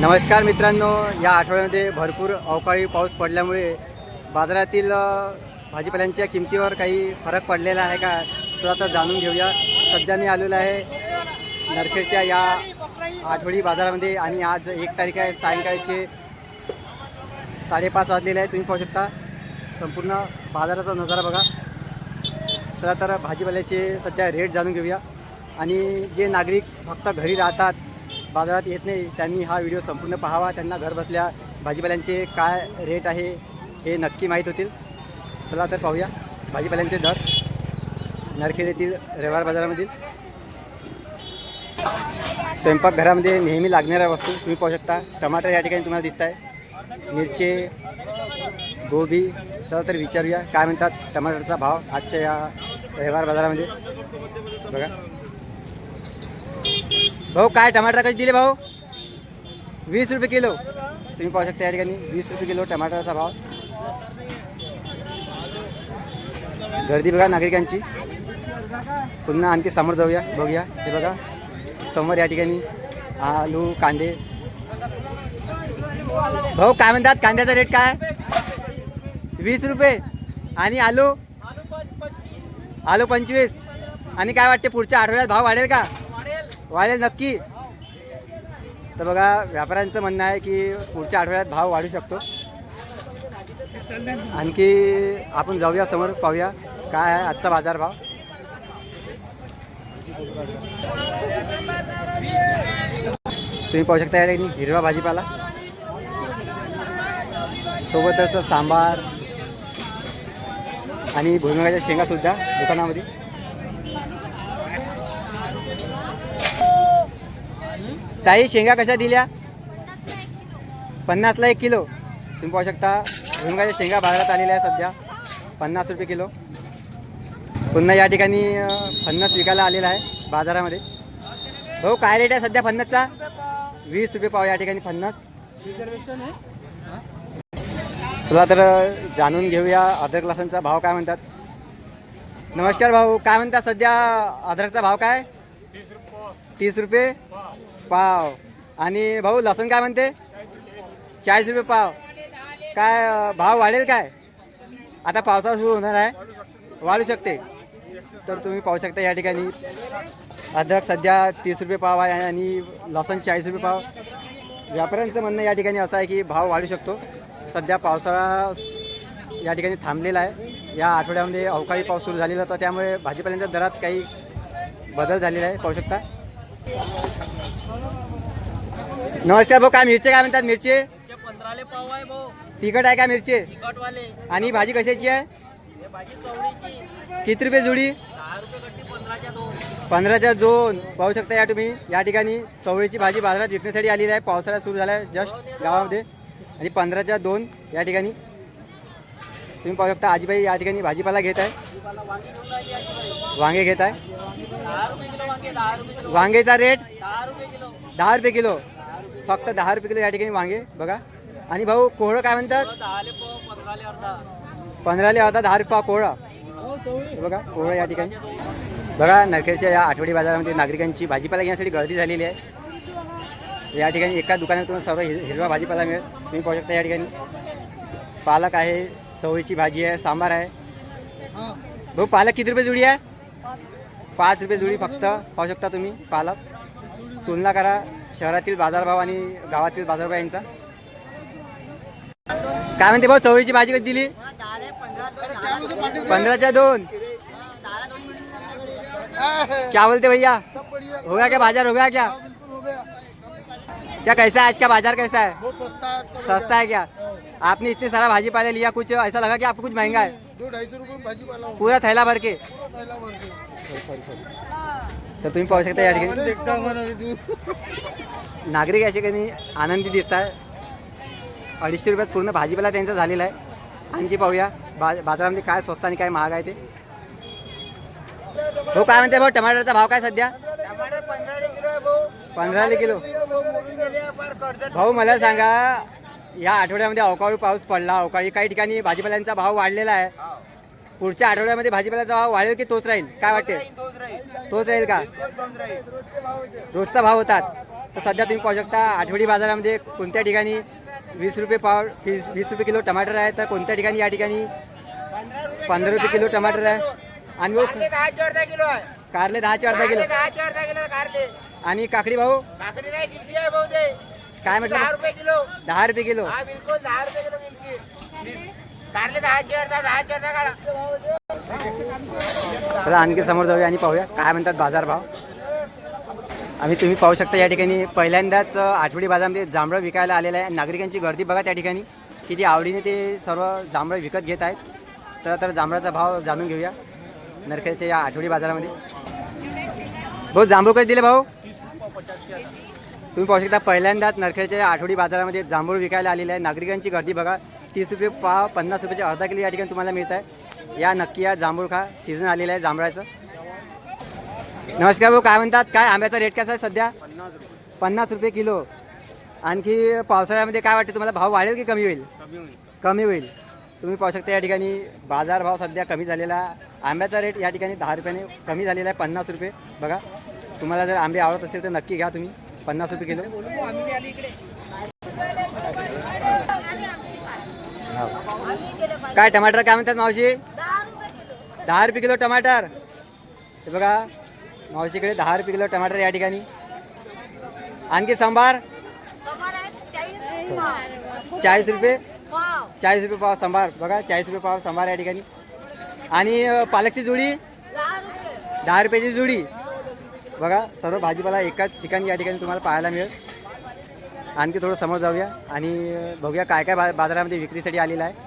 नमस्कार मित्रांनो या आठवड्यामध्ये भरपूर अवकाळी पाऊस पडल्यामुळे बाजारातील भाजीपाल्यांच्या किमतीवर काही फरक पडलेला आहे का? तो आता जाणून घेऊया. सध्या मी आलेलो आहे नरखेडच्या या आठवडी बाजारामध्ये आणि आज एक तारीख आहे सायंकाळचे साडेपाच वाजलेले आहे. तुम्ही पाहू शकता संपूर्ण बाजाराचा नजारा बघा. चला तर भाजीपाल्याचे सध्या रेट जाणून घेऊया. आणि जे नागरिक फक्त घरी राहतात बाजारात येत नाही. त्यांनी हा व्हिडिओ संपूर्ण पाहावा. त्यांना घर बसल्या भाजीपाल्यांचे काय रेट आहे हे नक्की माहीत होतील. चला तर पाहूया. भाजीपाल्यांचे दर नरखेड येथील रविवार बाजारामधील. स्वयंपाकघरामध्ये नेहमी लागणाऱ्या वस्तू तुम्ही पाहू शकता. टमाटर या ठिकाणी तुम्हाला दिसत आहे मिरचे गोबी. चला तर विचारूया. काय म्हणतात टमाटरचा भाव आजच्या या रविवार बाजारामध्ये? बघा. भाऊ काय टमाटर कसे दिले भाऊ? वीस रुपये किलो. तुम्ही पाहू शकता या ठिकाणी वीस रुपये किलो टमाटरचा भाव. गर्दी बघा नागरिकांची. पुन्हा आणखी समोर जाऊया बघूया. हे बघा समोर या ठिकाणी आलू कांदे. भाऊ काय म्हणतात? कांद्याचा रेट काय? वीस रुपये. आणि आलू? आलू पंचवीस. आणि काय वाटते पुढच्या आठवड्यात भाव वाढेल का? वाढेल नक्की. तर बघा व्यापाऱ्यांचं म्हणणं आहे की पुढच्या आठवड्यात भाव वाढू शकतो. आणखी आपण जाऊया समोर पाहूया काय आहे आजचा बाजार भाव. तुम्ही पाहू शकता या ठिकाणी हिरवा भाजीपाला. सोबतच सांबार आणि भुईमुगाच्या शेंगा सुद्धा दुकानामध्ये. ताई शेंगा कशा दिल्या? पन्नासला एक किलो. तुम्ही पाहू शकता भुईमुगाच्या शेंगा बाजारात आलेल्या आहे सध्या. पन्नास रुपये किलो. पुन्हा या ठिकाणी फणस विकायला आलेला आहे बाजारामध्ये. भाऊ काय रेट आहे सध्या फणसचा वीस रुपये पाव या ठिकाणी फणस चला तर जाणून घेऊया अदरक लसणचा भाव काय म्हणतात. नमस्कार भाऊ काय म्हणतात सध्या? अदरकचा भाव काय? तीस रुपये. पाव. आणि भाऊ लसण काय म्हणते? चाळीस रुपये पाव. काय भाव वाढेल काय? आता पावसाळा सुरू होणार आहे. वाढू शकते. तर तुम्ही पाहू शकता या ठिकाणी. अद्रक सध्या तीस रुपये पाव आहे आणि लसण चाळीस रुपये पाव. व्यापाऱ्यांचं म्हणणं या ठिकाणी असं आहे की भाव वाढू शकतो. सध्या पावसाळा या ठिकाणी थांबलेला आहे. या आठवड्यामध्ये अवकाळी पाऊस सुरू झालेला होता. त्यामुळे भाजीपाल्यांच्या दरात काही बदल झालेला आहे. पाहू शकता. नमस्कार भाऊ काय मिरचे काय म्हणतात मिरचे? पंधराले पाव आहे भाऊ. तिखट आहे का मिरचे? तिखटवाले. आणि भाजी कशाची आहे? भाजी चवळीची. किती रुपये जुडी? पंधराच्या दोन. पाहू शकता या तुम्ही. या ठिकाणी चवळीची भाजी बाजारात विकण्यासाठी आलेली आहे. पावसाळा सुरू झाला आहे जस्ट गावामध्ये. आणि पंधराच्या दोन या ठिकाणी. तुम्ही पाहू शकता आजीबाई या ठिकाणी भाजीपाला घेत आहे. वांगी घेत आहे. वांगेचा रेट दहा रुपये किलो. फक्त दहा रुपये किलो या ठिकाणी वांगे बघा. आणि भाऊ कोहळं काय म्हणतात? पंधराले अर्धा दहा रुपये कोहळा बघा कोहळं या ठिकाणी. बघा नरखेडच्या या आठवडी बाजारामध्ये नागरिकांची भाजीपाला घेण्यासाठी गर्दी झालेली आहे. या ठिकाणी एका दुकानातून सर्व हिर हिरवा भाजीपाला मिळेल तुम्ही पाहू शकता या ठिकाणी. पालक आहे चवळीची भाजी आहे सांबार आहे. भाऊ पालक किती रुपये जुडी आहे? पाच रुपये जुडी फक्त. पाहू शकता तुम्ही पालक. तुलना करा. शहरातील बाजारभाव आणि गावातील बाजारभाव यांचा? काय म्हणते भाऊ चवळीची भाजी कधी दिली? पंद्रह दोन. क्या बोलते भैया? हो गया क्या बाजार हो गया क्या? क्या कैसा है आज का बाजार कैसा है? सस्ता है क्या? आपने इतने सारा भाजी पाला लिया कुछ? ऐसा लगा कि आपको कुछ महंगा है? पूरा थैला भर के? तर तुम्ही पाहू शकता या ठिकाणी. नागरिक या ठिकाणी आनंदी दिसत आहे अडीचशे रुपयात पूर्ण भाजीपाला त्यांचा झालेला आहे. आणखी पाहूया बा बाजारामध्ये काय स्वस्त आणि काय महाग आहे ते. हो काय म्हणते भाऊ टमाटरचा भाव काय सध्या? पंधराले किलो भाऊ. मला सांगा या आठवड्यामध्ये अवकाळी पाऊस पडला अवकाळी काही ठिकाणी भाजीपाल्यांचा भाव वाढलेला आहे. पुढच्या आठवड्यामध्ये भाजीपाल्याचा भाव वाढेल की तोच राहील? काय वाटते? तोच राहील का? रोजचा भाव होतात. तर सध्या तुम्ही पाहू शकता आठवडी बाजारामध्ये कोणत्या ठिकाणी वीस रुपये पाव वीस रुपये किलो टमाटर आहे तर कोणत्या ठिकाणी या ठिकाणी पंधरा रुपये किलो टमाटर आहे? आणि कारले दहाचे अर्धा किलो आणि काकडी भाऊ? काय दहा म्हटलं रुपये किलो. दहा रुपये किलो. बिलकुल दहा रुपये किलो कारले दहाचे अर्धा दहाचे अर्धा काढा आणखी समोर जाऊया आणि पाहूया. काय म्हणतात बाजारभाव आम्ही तुम्ही पाहू शकता या ठिकाणी पहिल्यांदाच आठवडी बाजारामध्ये जांभळं विकायला आलेलं आहे. नागरिकांची गर्दी बघा त्या ठिकाणी. किती आवडीने ते सर्व जांभळं विकत घेत आहेत. चला तर जांभळाचा भाव जाणून घेऊया नरखेडच्या या आठवडी बाजारामध्ये. भाऊ जांभूळ कधी दिले भाऊ? तुम्ही पाहू शकता पहिल्यांदाच नरखेडच्या आठवडी बाजारामध्ये जांभूळ विकायला आलेले आहे. नागरिकांची गर्दी बघा. तीस रुपये पाव पन्नास रुपयाचे अर्धा किलो या ठिकाणी तुम्हाला मिळत आहे. या नक्की या जांभूळ खा सीझन आलेलं आहे जांभळाचं. नमस्कार भाऊ काय म्हणतात? काय आंब्याचा रेट कसा आहे सध्या? पन्नास रुपये किलो. आणखी पावसाळ्यामध्ये काय वाटतं तुम्हाला? भाव वाढेल की कमी होईल? कमी होईल. तुम्ही पाहू शकता या ठिकाणी बाजार भाव सध्या कमी झालेला. आंब्याचा रेट या ठिकाणी दहा रुपयाने कमी झालेला आहे पन्नास रुपये. बघा तुम्हाला जर आंबे आवडत असेल तर नक्की घ्या तुम्ही. पन्नास रुपये किलो. काय टमाटर काय म्हणतात मावशी? दहा रुपये किलो टमाटर. हे बघा मावशीकडे दहा रुपये किलो टमाटर या ठिकाणी. आणखी सांबार? चाळीस रुपये. चाळीस रुपये पाव सांबार. बघा चाळीस रुपये पाव सांबार या ठिकाणी. आणि पालकची जुडी? दहा रुपयाची जुडी. बघा सर्व भाजीपाला एकाच ठिकाणी या ठिकाणी तुम्हाला पाहायला मिळेल. आणखी थोडं समोर जाऊया आणि बघूया काय काय बा बाजारामध्ये विक्रीसाठी आलेलं आहे.